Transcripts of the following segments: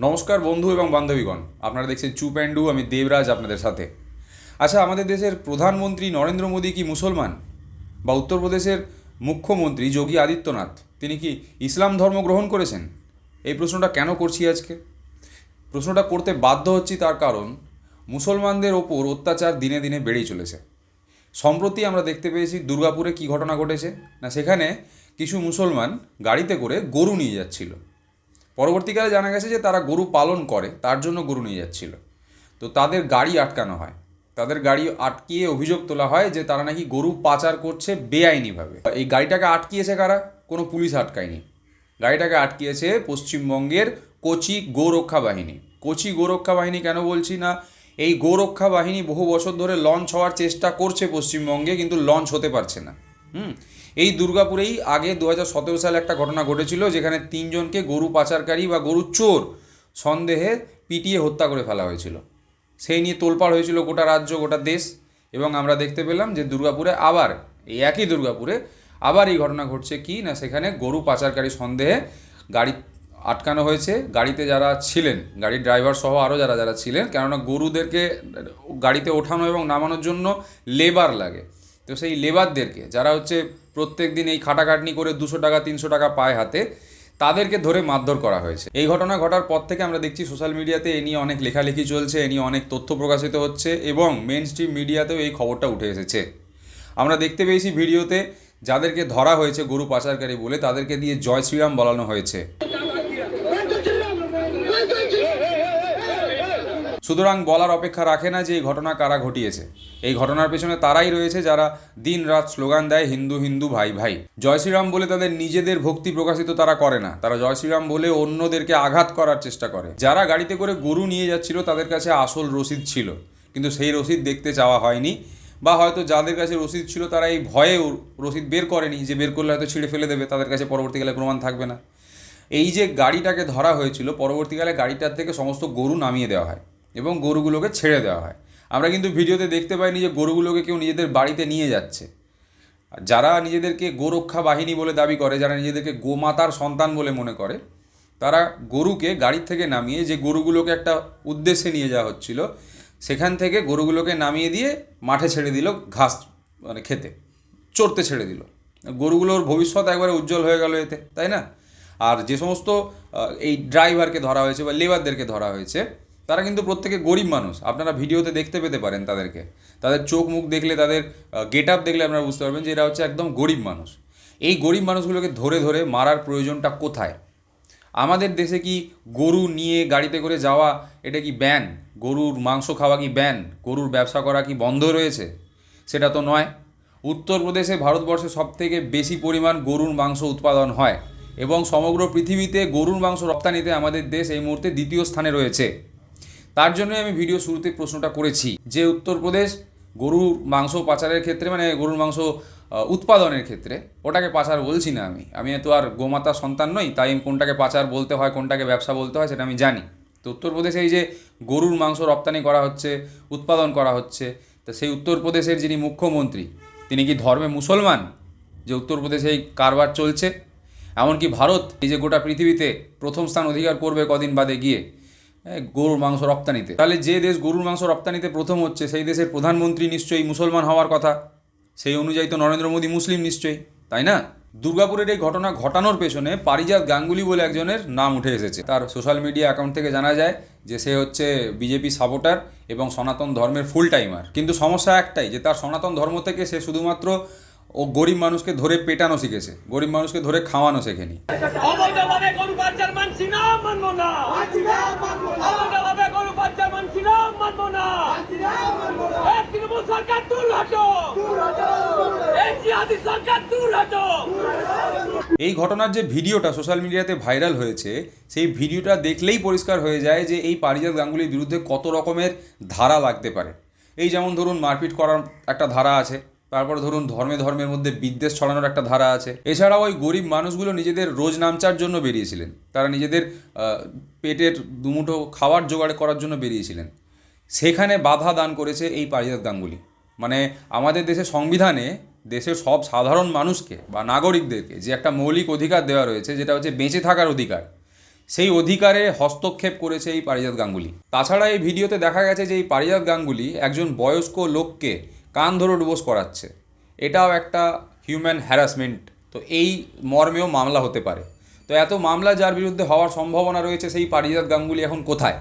নমস্কার বন্ধু এবং বান্ধবীগণ। আপনারা দেখছেন চুপ অ্যান্ড আমি দেবরাজ আপনাদের সাথে। আচ্ছা আমাদের দেশের প্রধানমন্ত্রী নরেন্দ্র মোদী কি মুসলমান? বা উত্তরপ্রদেশের মুখ্যমন্ত্রী যোগী আদিত্যনাথ, তিনি কি ইসলাম ধর্ম গ্রহণ করেছেন? এই প্রশ্নটা কেন করছি আজকে? প্রশ্নটা করতে বাধ্য হচ্ছি তার কারণ, মুসলমানদের ওপর অত্যাচার দিনে দিনে বেড়েই চলেছে। সম্প্রতি আমরা দেখতে পেয়েছি দুর্গাপুরে কি ঘটনা ঘটেছে, না সেখানে কিছু মুসলমান গাড়িতে করে গরু নিয়ে যাচ্ছিল। পরবর্তীকালে জানা গেছে যে তারা গরু পালন করে, তার জন্য গরু নিয়ে যাচ্ছিল। তো তাদের গাড়ি আটকানো হয়। তাদের গাড়ি আটকিয়ে অভিযোগ তোলা হয় যে তারা নাকি গরু পাচার করছে বেআইনিভাবে। এই গাড়িটাকে আটকিয়েছে কারা? কোনো পুলিশ আটকায়নি। গাড়িটাকে আটকিয়েছে পশ্চিমবঙ্গের কোচি গোরক্ষা বাহিনী। কোচি গোরক্ষা বাহিনী কেন বলছি না? এই গোরক্ষা বাহিনী বহু বছর ধরে লঞ্চ হওয়ার চেষ্টা করছে পশ্চিমবঙ্গে, কিন্তু লঞ্চ হতে পারছে না। হুম। এই দুর্গাপুরেই আগে দু হাজার সতেরো সালে একটা ঘটনা ঘটেছিল যেখানে তিনজনকে গরু পাচারকারী বা গরু চোর সন্দেহে পিটিয়ে হত্যা করে ফেলা হয়েছিল। সেই নিয়ে তোলপাড় হয়েছিল গোটা রাজ্য, গোটা দেশ এবং আমরা দেখতে পেলাম যে দুর্গাপুরে আবার, এই একই দুর্গাপুরে আবার এই ঘটনা ঘটছে কি না সেখানে গরু পাচারকারী সন্দেহে গাড়ি আটকানো হয়েছে। গাড়িতে যারা ছিলেন, গাড়ির ড্রাইভার সহ আরও যারা যারা ছিলেন, কেননা গরুদেরকে গাড়িতে ওঠানো এবং নামানোর জন্য লেবার লাগে। তো সেই লেবারদেরকে, যারা হচ্ছে প্রত্যেক দিন এই খাটাখাটনি করে দুশো টাকা, তিনশো টাকা পায় হাতে, তাদেরকে ধরে মারধর করা হয়েছে। এই ঘটনা ঘটার পর থেকে আমরা দেখছি সোশ্যাল মিডিয়াতে এ নিয়ে অনেক লেখালেখি চলছে, এ নিয়ে অনেক তথ্য প্রকাশিত হচ্ছে এবং মেন স্ট্রিম মিডিয়াতেও এই খবরটা উঠে এসেছে। আমরা দেখতে পেয়েছি ভিডিওতে, যাদেরকে ধরা হয়েছে গরু পাচারকারী বলে, তাদেরকে দিয়ে জয় শ্রীরাম বলানো হয়েছে। সুতরাং বলার অপেক্ষা রাখে না যে এই ঘটনা কারা ঘটিয়েছে। এই ঘটনার পেছনে তারাই রয়েছে যারা দিন রাত স্লোগান দেয় হিন্দু হিন্দু ভাই ভাই। জয় শ্রীরাম বলে তাদের নিজেদের ভক্তি প্রকাশিত তারা করে না। তারা জয় শ্রীরাম বলে অন্যদেরকে আঘাত করার চেষ্টা করে। যারা গাড়িতে করে গরু নিয়ে যাচ্ছিল তাদের কাছে আসল রসিদ ছিল। কিন্তু সেই রসিদ দেখতে চাওয়া হয়নি বা হয়তো যাদের কাছে রসিদ ছিল তারা এই ভয়ে রসিদ বের করেনি যে বের করলে হয়তো ছিঁড়ে ফেলে দেবে, তাদের কাছে পরবর্তীকালে প্রমাণ থাকবে না। এই যে গাড়িটাকে ধরা হয়েছিল, পরবর্তীকালে গাড়িটার থেকে সমস্ত গরু নামিয়ে দেওয়া হয়। এবং গরুগুলোকে ছেড়ে দেওয়া হয়। আমরা কিন্তু ভিডিওতে দেখতে পাইনি যে গরুগুলোকে কেউ নিজেদের বাড়িতে নিয়ে যাচ্ছে। যারা নিজেদেরকে গোরক্ষা বাহিনী বলে দাবি করে, যারা নিজেদেরকে গোমাতার সন্তান বলে মনে করে, তারা গরুকে গাড়ির থেকে নামিয়ে যে গরুগুলোকে একটা উদ্দেশ্যে নিয়ে যাওয়া হচ্ছিল, সেখান থেকে গরুগুলোকে নামিয়ে দিয়ে মাঠে ছেড়ে দিল ঘাস মানে খেতে, চড়তে ছেড়ে দিল। গরুগুলোর ভবিষ্যৎ একবারে উজ্জ্বল হয়ে গেল এতে, তাই না? আর যে সমস্ত এই ড্রাইভারকে ধরা হয়েছে বা লেবারদেরকে ধরা হয়েছে তারা কিন্তু প্রত্যেকে গরিব মানুষ। আপনারা ভিডিওতে দেখতে পেতে পারেন তাদেরকে। তাদের চোখ মুখ দেখলে, তাদের গেট আপ দেখলে আপনারা বুঝতে পারবেন যে এরা হচ্ছে একদম গরিব মানুষ। এই গরিব মানুষগুলোকে ধরে ধরে মারার প্রয়োজনটা কোথায়? আমাদের দেশে কি গরু নিয়ে গাড়িতে করে যাওয়া, এটা কি ব্যান গরুর মাংস খাওয়া কি ব্যান গরুর ব্যবসা করা কি বন্ধ রয়েছে? সেটা তো নয়। উত্তরপ্রদেশে ভারতবর্ষে সবথেকে বেশি পরিমাণ গরুর মাংস উৎপাদন হয় এবং সমগ্র পৃথিবীতে গরুর মাংস রপ্তানিতে আমাদের দেশ এই মুহূর্তে দ্বিতীয় স্থানে রয়েছে। তার জন্যই আমি ভিডিও শুরুতে প্রশ্নটা করেছি যে উত্তরপ্রদেশ গরুর মাংস পাচারের ক্ষেত্রে মানে গরুর মাংস উৎপাদনের ক্ষেত্রে ওটাকে পাচার বলছি না আমি। আমি তো আর গোমাতার সন্তান নই, তাই কোনটাকে পাচার বলতে হয়, কোনটাকে ব্যবসা বলতে হয় সেটা আমি জানি। তো উত্তরপ্রদেশে এই যে গরুর মাংস রপ্তানি করা হচ্ছে, উৎপাদন করা হচ্ছে, তো সেই উত্তরপ্রদেশের যিনি মুখ্যমন্ত্রী, তিনি কি ধর্মে মুসলমান যে উত্তরপ্রদেশে এই কারবার চলছে? এমনকি ভারত এই যে গোটা পৃথিবীতে প্রথম স্থান অধিকার করবে কদিন বাদে গিয়ে। গরুর মাংস রপ্তানিতে। তাহলে যে দেশ গরুর মাংস রপ্তানিতে প্রথম হচ্ছে, সেই দেশের প্রধানমন্ত্রী নিশ্চয়ই মুসলমান হওয়ার কথা। সেই অনুযায়ী তো নরেন্দ্র মোদী মুসলিম নিশ্চয়ই, তাই না? দুর্গাপুরের এই ঘটনা ঘটানোর পেছনে পারিজাত গাঙ্গুলি বলে একজনের নাম উঠে এসেছে। তার সোশ্যাল মিডিয়া অ্যাকাউন্ট থেকে জানা যায় যে সে হচ্ছে বিজেপি সাপোর্টার এবং সনাতন ধর্মের ফুল টাইমার। কিন্তু সমস্যা একটাই, যে তার সনাতন ধর্ম থেকে সে শুধুমাত্র ও গরিব মানুষকে ধরে পেটানো শিখেছে গরিব মানুষকে ধরে খাওয়ানো শেখেনি। এই ঘটনার যে ভিডিওটা সোশ্যাল মিডিয়াতে ভাইরাল হয়েছে সেই ভিডিওটা দেখলেই পরিষ্কার হয়ে যায় যে এই পারিজাত গাঙ্গুলির বিরুদ্ধে কত রকমের ধারা লাগতে পারে। এই যেমন ধরুন মারপিট করার একটা ধারা আছে তারপরে ধরুন ধর্মে ধর্মের মধ্যে বিদ্বেষ ছড়ানোর একটা ধারা আছে। এছাড়াও ওই গরিব মানুষগুলো নিজেদের রোজ নামচার জন্য বেরিয়েছিলেন। তারা নিজেদের পেটের দুমুঠো খাওয়ার জোগাড় করার জন্য বেরিয়েছিলেন। সেখানে বাধা দান করেছে এই পারিজাত গাঙ্গুলি মানে আমাদের দেশের সংবিধানে দেশের সব সাধারণ মানুষকে বা নাগরিকদেরকে যে একটা মৌলিক অধিকার দেওয়া রয়েছে, যেটা হচ্ছে বেঁচে থাকার অধিকার, সেই অধিকারে হস্তক্ষেপ করেছে এই পারিজাত গাঙ্গুলি তাছাড়া এই ভিডিওতে দেখা গেছে যে এই পারিজাত গাঙ্গুলি একজন বয়স্ক লোককে কান ধরে ডুবোস করাচ্ছে। এটাও একটা হিউম্যান হ্যারাসমেন্ট তো এই মর্মেও মামলা হতে পারে। তো এত মামলা যার বিরুদ্ধে হওয়ার সম্ভাবনা রয়েছে সেই পারিজাত গাঙ্গুলি এখন কোথায়?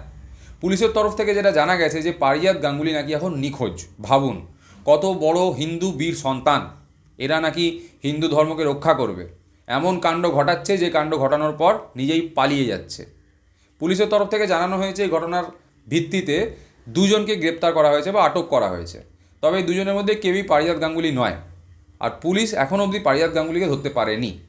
পুলিশের তরফ থেকে যেটা জানা গেছে যে পারিজাত গাঙ্গুলি নাকি এখন নিখোঁজ। ভাবুন, কত বড় হিন্দু বীর সন্তান, এরা নাকি হিন্দু ধর্মকে রক্ষা করবে। এমন কাণ্ড ঘটাচ্ছে যে কাণ্ড ঘটানোর পর নিজেই পালিয়ে যাচ্ছে। পুলিশের তরফ থেকে জানানো হয়েছে এই ঘটনার ভিত্তিতে দুজনকে গ্রেপ্তার করা হয়েছে বা আটক করা হয়েছে। তবে দুজনের মধ্যে কেউই পারিজাত গাঙ্গুলি নয়। আর পুলিশ এখনও অবধি পারিজাত গাঙ্গুলিকে ধরতে পারেনি।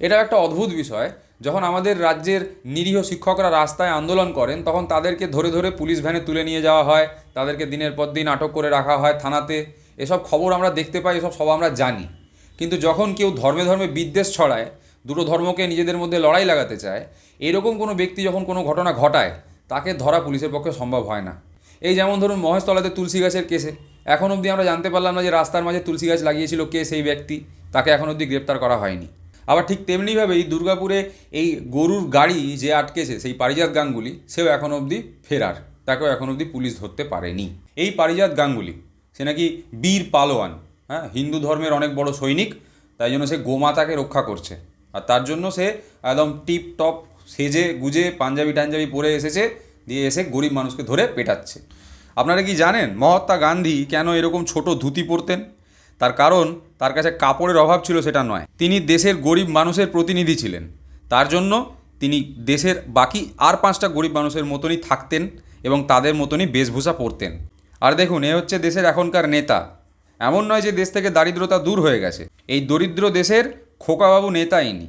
এটা একটা অদ্ভুত বিষয়, যখন আমাদের রাজ্যের নিরীহ শিক্ষকরা রাস্তায় আন্দোলন করেন, তখন তাদেরকে ধরে ধরে পুলিশ ভ্যানে তুলে নিয়ে যাওয়া হয়, তাদেরকে দিনের পর দিন আটক করে রাখা হয় থানাতে। এসব খবর আমরা দেখতে পাই, এসব সব আমরা জানি। কিন্তু যখন কেউ ধর্মে ধর্মে বিদ্বেষ ছড়ায়, দুটো ধর্মকে নিজেদের মধ্যে লড়াই লাগাতে চায়, এরকম কোনো ব্যক্তি যখন কোনো ঘটনা ঘটায়, তাকে ধরা পুলিশের পক্ষে সম্ভব হয় না। এই যেমন ধরুন মহেশতলাতে তুলসী গাছের কেসে, এখন অবধি আমরা জানতে পারলাম না যে রাস্তার মাঝে তুলসী গাছ লাগিয়েছিল কে সেই ব্যক্তি, তাকে এখন অবধি গ্রেপ্তার করা হয়নি। আবার ঠিক তেমনিভাবেই দুর্গাপুরে এই গরুর গাড়ি যে আটকেছে, সেই পারিজাত গাঙ্গুলি, সেও এখন অবধি ফেরার, তাকেও এখন অবধি পুলিশ ধরতে পারেনি। এই পারিজাত গাঙ্গুলি, সে নাকি বীর পালোয়ান হ্যাঁ হিন্দু ধর্মের অনেক বড় সৈনিক, তাই জন্য সে গোমাতাকে রক্ষা করছে। আর তার জন্য সে একদম টিপ টপ সেজে গুজে, পাঞ্জাবি টাঞ্জাবি পরে এসেছে দিয়ে এসে গরিব মানুষকে ধরে পেটাচ্ছে। আপনারা কি জানেন মহাত্মা গান্ধী কেন এরকম ছোট ধুতি পরতেন? তার কারণ তার কাছে কাপড়ের অভাব ছিল সেটা নয়। তিনি দেশের গরিব মানুষের প্রতিনিধি ছিলেন। তার জন্য তিনি দেশের বাকি আর পাঁচটা গরিব মানুষের মতনই থাকতেন এবং তাদের মতনই বেশভূষা পরতেন। আর দেখুন, এ হচ্ছে দেশের এখনকার নেতা। এমন নয় যে দেশ থেকে দারিদ্রতা দূর হয়ে গেছে। এই দরিদ্র দেশের খোকাবাবু নেতা ইনি।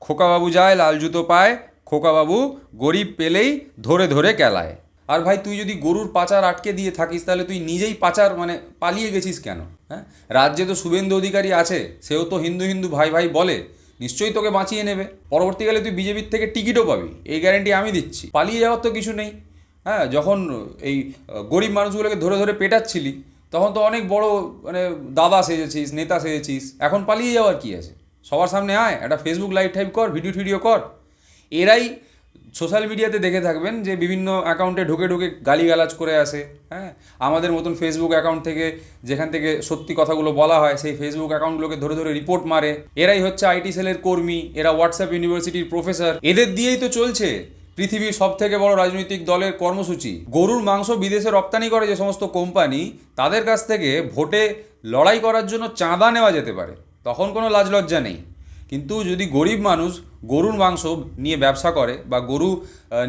খোকাবাবু যায়, লাল জুতো পায় খোকাবাবু গরিব পেলেই ধরে ধরে কেলায় আর ভাই, তুই যদি গরুর পাচার আটকে দিয়ে থাকিস, তাহলে তুই নিজেই পাচার মানে পালিয়ে গেছিস কেন হ্যাঁ? রাজ্যে তো শুভেন্দু অধিকারী আছে, সেও তো হিন্দু হিন্দু ভাই ভাই বলে, নিশ্চয়ই তোকে বাঁচিয়ে নেবে। পরবর্তীকালে তুই বিজেপির থেকে টিকিটও পাবি, এই গ্যারেন্টি আমি দিচ্ছি। পালিয়ে যাওয়ার তো কিছু নেই হ্যাঁ? যখন এই গরিব মানুষগুলোকে ধরে ধরে পেটাচ্ছিলি, তখন তো অনেক বড় মানে দাদা সেজেছিস, নেতা সেজেছিস, এখন পালিয়ে যাওয়ার কি আছে? সবার সামনে আয়, একটা ফেসবুক লাইভ টাইপ কর ভিডিও টিডিও কর। এরাই সোশ্যাল মিডিয়াতে দেখে থাকবেন যে বিভিন্ন অ্যাকাউন্টে ঢুকে ঢুকে গালিগালাজ করে আসে হ্যাঁ? আমাদের মতন ফেসবুক অ্যাকাউন্ট থেকে যেখান থেকে সত্যি কথাগুলো বলা হয়, সেই ফেসবুক অ্যাকাউন্টগুলোকে ধরে ধরে রিপোর্ট মারে। এরাই হচ্ছে আইটি সেলের কর্মী, এরা হোয়াটসঅ্যাপ ইউনিভার্সিটির প্রফেসর এদের দিয়েই তো চলছে পৃথিবীর সব থেকে বড় রাজনৈতিক দলের কর্মসূচি। গরুর মাংস বিদেশে রপ্তানি করে যে সমস্ত কোম্পানি তাদের কাছ থেকে ভোটে লড়াই করার জন্য চাঁদা নেওয়া যেতে পারে। তখন কোনো লাজ লজ্জা নেই। কিন্তু যদি গরিব মানুষ গরুর মাংস নিয়ে ব্যবসা করে বা গরু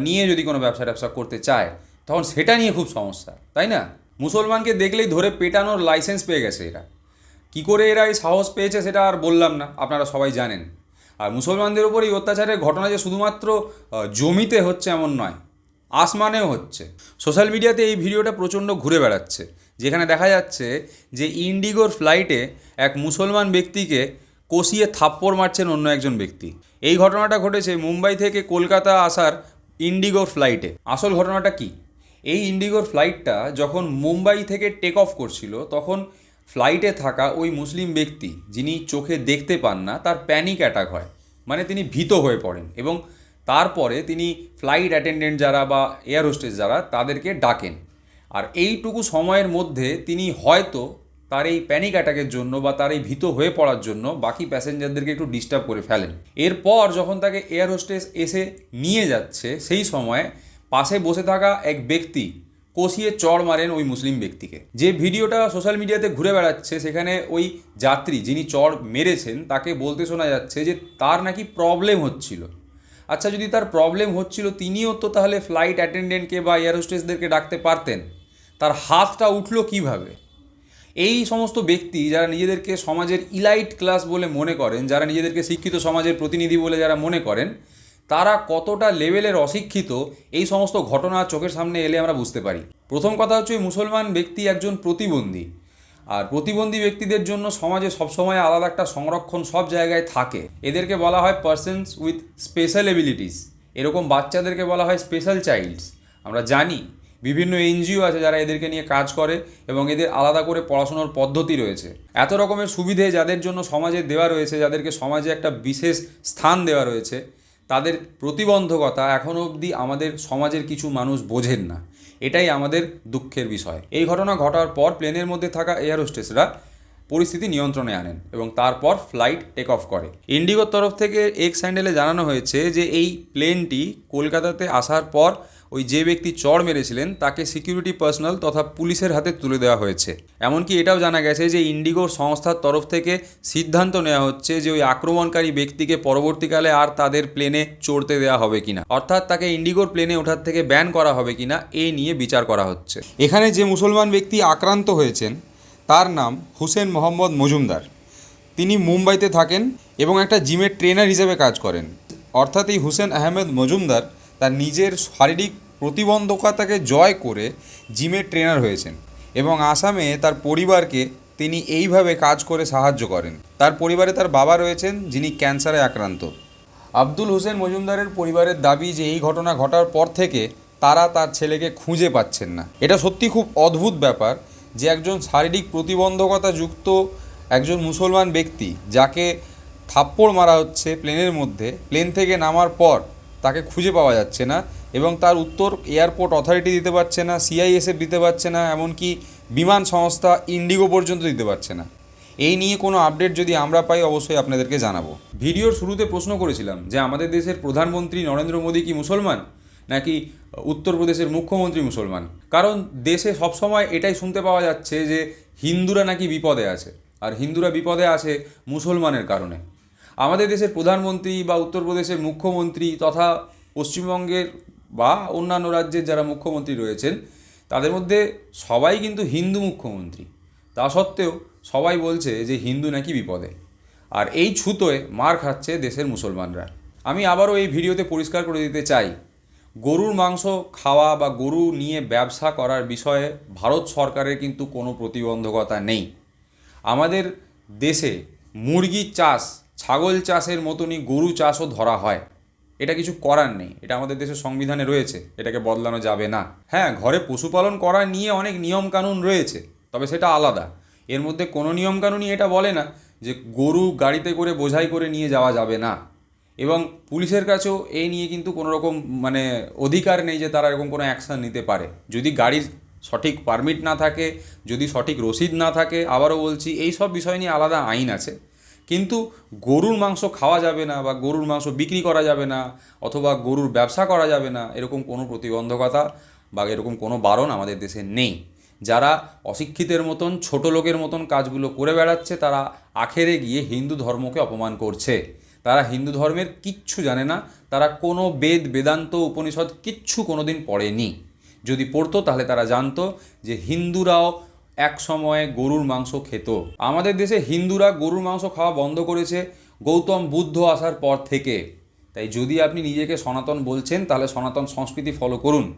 নিয়ে যদি কোনো ব্যবসা ব্যবসা করতে চায়, তখন সেটা নিয়ে খুব সমস্যা, তাই না? মুসলমানকে দেখলেই ধরে পেটানোর লাইসেন্স পেয়ে গেছে এরা। কি করে এরা এই সাহস পেয়েছে সেটা আর বললাম না, আপনারা সবাই জানেন। আর মুসলমানদের উপর এই অত্যাচারের ঘটনা যে শুধুমাত্র জমিতে হচ্ছে এমন নয়, আসমানেও হচ্ছে। সোশ্যাল মিডিয়াতে এই ভিডিওটা প্রচণ্ড ঘুরে বেড়াচ্ছে, যেখানে দেখা যাচ্ছে যে ইন্ডিগোর ফ্লাইটে এক মুসলমান ব্যক্তিকে কষিয়ে থাপ্পড় মারছেন অন্য একজন ব্যক্তি। এই ঘটনাটা ঘটেছে মুম্বাই থেকে কলকাতা আসার ইন্ডিগো ফ্লাইটে। আসল ঘটনাটা কি? এই ইন্ডিগোর ফ্লাইটটা যখন মুম্বাই থেকে টেক অফ করছিল, তখন ফ্লাইটে থাকা ওই মুসলিম ব্যক্তি, যিনি চোখে দেখতে পান না, তার প্যানিক অ্যাটাক হয়। মানে তিনি ভীত হয়ে পড়েন এবং তারপরে তিনি ফ্লাইট অ্যাটেন্ডেন্ট যারা বা এয়ার হোস্টেস যারা, তাদেরকে ডাকেন। আর এইটুকু সময়ের মধ্যে তিনি হয়তো তার এই প্যানিক অ্যাটাকের জন্য বা তার এই ভীত হয়ে পড়ার জন্য বাকি প্যাসেঞ্জারদেরকে একটু ডিস্টার্ব করে ফেলেন। এরপর যখন তাকে এয়ার হোস্টেস এসে নিয়ে যাচ্ছে, সেই সময় পাশে বসে থাকা এক ব্যক্তি কষিয়ে চড় মারেন ওই মুসলিম ব্যক্তিকে। যে ভিডিওটা সোশ্যাল মিডিয়াতে ঘুরে বেড়াচ্ছে, সেখানে ওই যাত্রী যিনি চড় মেরেছেন, তাকে বলতে শোনা যাচ্ছে যে তার নাকি প্রবলেম হচ্ছিল। আচ্ছা যদি তার প্রবলেম হচ্ছিল, তিনিও তো তাহলে ফ্লাইট অ্যাটেন্ডেন্টকে বা এয়ার হোস্টেসদেরকে ডাকতে পারতেন। তার হাতটা উঠল কীভাবে? এই সমস্ত ব্যক্তি যারা নিজেদেরকে সমাজের ইলাইট ক্লাস বলে মনে করেন, যারা নিজেদেরকে শিক্ষিত সমাজের প্রতিনিধি বলে যারা মনে করেন, তারা কতটা লেভেলের অশিক্ষিত এই সমস্ত ঘটনা চোখের সামনে এলে আমরা বুঝতে পারি। প্রথম কথা হচ্ছে মুসলমান ব্যক্তি একজন প্রতিবন্ধী। আর প্রতিবন্ধী ব্যক্তিদের জন্য সমাজে সবসময় আলাদা একটা সংরক্ষণ সব জায়গায় থাকে। এদেরকে বলা হয় পার্সনস উইথ স্পেশাল এবিলিটিস এরকম বাচ্চাদেরকে বলা হয় স্পেশাল চাইল্ডস আমরা জানি বিভিন্ন এনজিও আছে যারা এদেরকে নিয়ে কাজ করে এবং এদের আলাদা করে পড়াশোনার পদ্ধতি রয়েছে। এত রকমের সুবিধে যাদের জন্য সমাজে দেওয়া রয়েছে, যাদেরকে সমাজে একটা বিশেষ স্থান দেওয়া রয়েছে, তাদের প্রতিবন্ধকতা এখনও অবধি আমাদের সমাজের কিছু মানুষ বোঝেন না। এটাই আমাদের দুঃখের বিষয়। এই ঘটনা ঘটার পর প্লেনের মধ্যে থাকা এয়ার হোস্টেসরা পরিস্থিতি নিয়ন্ত্রণে আনেন এবং তারপর ফ্লাইট টেক অফ করে। ইন্ডিগোর তরফ থেকে এক্স হ্যান্ডেলে জানানো হয়েছে যে এই প্লেনটি কলকাতাতে আসার পর ওই যে ব্যক্তি চড় মেরেছিলেন, তাকে সিকিউরিটি পার্সোনাল তথা পুলিশের হাতে তুলে দেওয়া হয়েছে। এমনকি এটাও জানা গেছে যে ইন্ডিগোর সংস্থার তরফ থেকে সিদ্ধান্ত নেওয়া হচ্ছে যে ওই আক্রমণকারী ব্যক্তিকে পরবর্তীকালে আর তাদের প্লেনে চড়তে দেওয়া হবে কিনা। অর্থাৎ তাকে ইন্ডিগোর প্লেনে ওঠার থেকে ব্যান করা হবে কিনা এই নিয়ে বিচার করা হচ্ছে। এখানে যে মুসলমান ব্যক্তি আক্রান্ত হয়েছেন, তার নাম হুসেন মোহাম্মদ মজুমদার। তিনি মুম্বাইতে থাকেন এবং একটা জিমের ট্রেনার হিসেবে কাজ করেন। অর্থাৎ এই হুসেন আহমেদ মজুমদার তার নিজের শারীরিক প্রতিবন্ধকতাকে জয় করে জিমের ট্রেনার হয়েছেন এবং আসামে তার পরিবারকে তিনি এইভাবে কাজ করে সাহায্য করেন। তার পরিবারে তার বাবা রয়েছেন, যিনি ক্যান্সারে আক্রান্ত। আব্দুল হোসেন মজুমদারের পরিবারের দাবি যে এই ঘটনা ঘটার পর থেকে তারা তার ছেলেকে খুঁজে পাচ্ছেন না। এটা সত্যি খুব অদ্ভুত ব্যাপার যে একজন শারীরিক প্রতিবন্ধকতা যুক্ত একজন মুসলমান ব্যক্তি যাকে থাপ্পড় মারা হচ্ছে প্লেনের মধ্যে, প্লেন থেকে নামার পর তাকে খুঁজে পাওয়া যাচ্ছে না এবং তার উত্তর এয়ারপোর্ট অথরিটি দিতে পারছে না সিআইএসএফ দিতে পারছে না, এমনকি বিমান সংস্থা ইন্ডিগো পর্যন্ত দিতে পারছে না। এই নিয়ে কোনো আপডেট যদি আমরা পাই, অবশ্যই আপনাদেরকে জানাব। ভিডিওর শুরুতে প্রশ্ন করেছিলাম যে, আমাদের দেশের প্রধানমন্ত্রী নরেন্দ্র মোদী কি মুসলমান? নাকি উত্তরপ্রদেশের মুখ্যমন্ত্রী মুসলমান? কারণ দেশে সবসময় এটাই শুনতে পাওয়া যাচ্ছে যে, হিন্দুরা নাকি বিপদে আছে। আর হিন্দুরা বিপদে আছে মুসলমানের কারণে। আমাদের দেশের প্রধানমন্ত্রী বা উত্তরপ্রদেশের মুখ্যমন্ত্রী তথা পশ্চিমবঙ্গের বা অন্যান্য রাজ্যের যারা মুখ্যমন্ত্রী রয়েছেন, তাদের মধ্যে সবাই কিন্তু হিন্দু মুখ্যমন্ত্রী। তা সত্ত্বেও সবাই বলছে যে হিন্দু নাকি বিপদে। আর এই ছুতোয় মার খাচ্ছে দেশের মুসলমানরা। আমি আবারও এই ভিডিওতে পরিষ্কার করে দিতে চাই, গরুর মাংস খাওয়া বা গরু নিয়ে ব্যবসা করার বিষয়ে ভারত সরকারের কিন্তু কোনো প্রতিবন্ধকতা নেই। আমাদের দেশে মুরগি চাষ ছাগল চাষের মতনই গরু চাষও ধরা হয়। এটা কিছু করার নেই। এটা আমাদের দেশের সংবিধানে রয়েছে। এটাকে বদলানো যাবে না। হ্যাঁ ঘরে পশুপালন করা নিয়ে অনেক নিয়ম কানুন রয়েছে, তবে সেটা আলাদা। এর মধ্যে কোনো নিয়ম কানুনই এটা বলে না যে গরু গাড়িতে করে বোঝাই করে নিয়ে যাওয়া যাবে না। এবং পুলিশের কাছেও এই নিয়ে কিন্তু কোনো রকম মানে অধিকার নেই যে তারা এরকম কোনো অ্যাকশান নিতে পারে। যদি গাড়ির সঠিক পারমিট না থাকে, যদি সঠিক রসিদ না থাকে, আবারও বলছি এই সব বিষয় নিয়ে আলাদা আইন আছে। কিন্তু গরুর মাংস খাওয়া যাবে না বা গরুর মাংস বিক্রি করা যাবে না অথবা গরুর ব্যবসা করা যাবে না, এরকম কোনো প্রতিবন্ধকতা বা এরকম কোনো বারণ আমাদের দেশে নেই। যারা অশিক্ষিতের মতন, ছোট লোকের মতন কাজগুলো করে বেড়াচ্ছে, তারা আখেরে গিয়ে হিন্দু ধর্মকে অপমান করছে। তারা হিন্দু ধর্মের কিচ্ছু জানে না, তারা কোনো বেদ, বেদান্ত, উপনিষদ কিচ্ছু কোনো দিন পড়েনি। যদি পড়তো তাহলে তারা জানতো যে হিন্দুরাও এক সময়ে গরুর মাংস খেত। আমাদের দেশে হিন্দুরা গরুর মাংস খাওয়া বন্ধ করেছে, গৌতম বুদ্ধ আসার পর থেকে। তাই যদি আপনি নিজেকে সনাতন বলছেন, তাহলে সনাতন সংস্কৃতি ফলো করুন।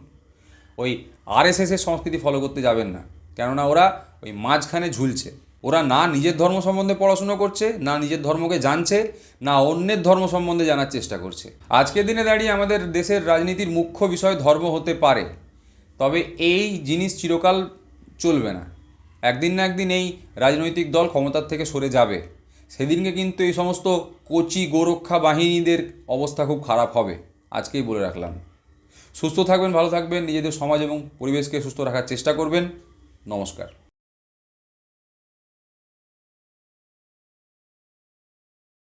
ওই আরএসএসের সংস্কৃতি ফলো করতে যাবেন না। কেননা ওরা ওই মাঝখানে ঝুলছে। ওরা না নিজের ধর্ম সম্বন্ধে পড়াশুনো করছে, না নিজের ধর্মকে জানছে, না অন্যের ধর্ম সম্বন্ধে জানার চেষ্টা করছে। আজকের দিনে দাঁড়িয়ে আমাদের দেশের রাজনীতির মুখ্য বিষয় ধর্ম হতে পারে। তবে এই জিনিস চিরকাল চলবে না। একদিন না একদিন এই রাজনৈতিক দল ক্ষমতার থেকে সরে যাবে। সেদিনকে কিন্তু এই সমস্ত কোচি গোরক্ষা বাহিনীদের অবস্থা খুব খারাপ হবে, আজকেই বলে রাখলাম। সুস্থ থাকবেন, ভালো থাকবেন, নিজেদের সমাজ এবং পরিবেশকে সুস্থ রাখার চেষ্টা করবেন। নমস্কার।